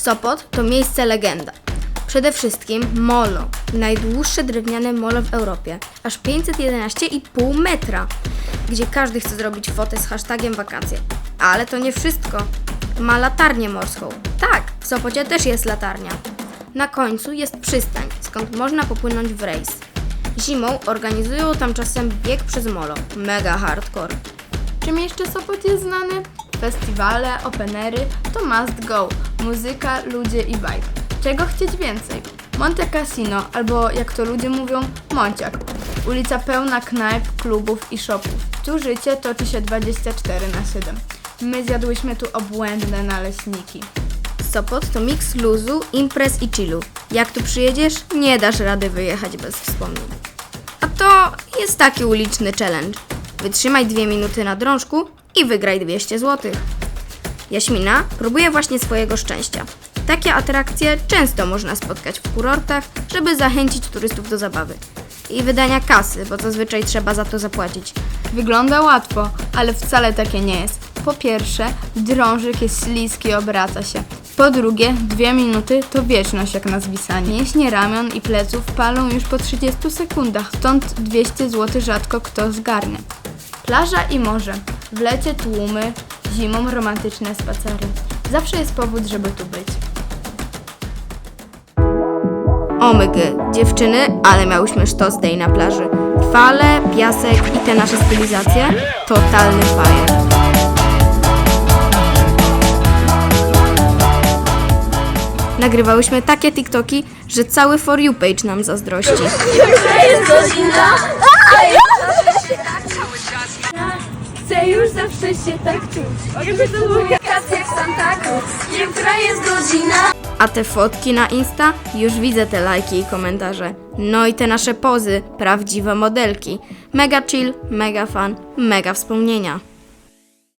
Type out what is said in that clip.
Sopot to miejsce legenda. Przede wszystkim molo. Najdłuższe drewniane molo w Europie. Aż 511,5 metra. Gdzie każdy chce zrobić fotę z hashtagiem wakacje. Ale to nie wszystko. Ma latarnię morską. Tak, w Sopocie też jest latarnia. Na końcu jest przystań, skąd można popłynąć w rejs. Zimą organizują tam czasem bieg przez molo. Mega hardcore. Czym jeszcze Sopot jest znany? Festiwale, openery to must go. Muzyka, ludzie i vibe. Czego chcieć więcej? Monte Cassino, albo jak to ludzie mówią, Monciak. Ulica pełna knajp, klubów i shopów. Tu życie toczy się 24 na 7. My zjadłyśmy tu obłędne naleśniki. Sopot to miks luzu, imprez i chillu. Jak tu przyjedziesz, nie dasz rady wyjechać bez wspomnień. A to jest taki uliczny challenge. Wytrzymaj dwie minuty na drążku i wygraj 200 zł. Jaśmina próbuje właśnie swojego szczęścia. Takie atrakcje często można spotkać w kurortach, żeby zachęcić turystów do zabawy. I wydania kasy, bo zazwyczaj trzeba za to zapłacić. Wygląda łatwo, ale wcale takie nie jest. Po pierwsze, drążyk jest śliski i obraca się. Po drugie, dwie minuty to wieczność jak na zwisanie. Mięśnie ramion i pleców palą już po 30 sekundach, stąd 200 zł rzadko kto zgarnie. Plaża i morze. W lecie tłumy, zimą romantyczne spacery. Zawsze jest powód, żeby tu być. Omygy, dziewczyny, ale miałyśmy sztos day na plaży. Fale, piasek i te nasze stylizacje? Totalny fire. Nagrywałyśmy takie TikToki, że cały For You page nam zazdrości. Chcę zawsze się tak czuć. W Santaku. Która jest godzina? A te fotki na Insta? Już widzę te lajki i komentarze. No i te nasze pozy, prawdziwe modelki. Mega chill, mega fun, mega wspomnienia.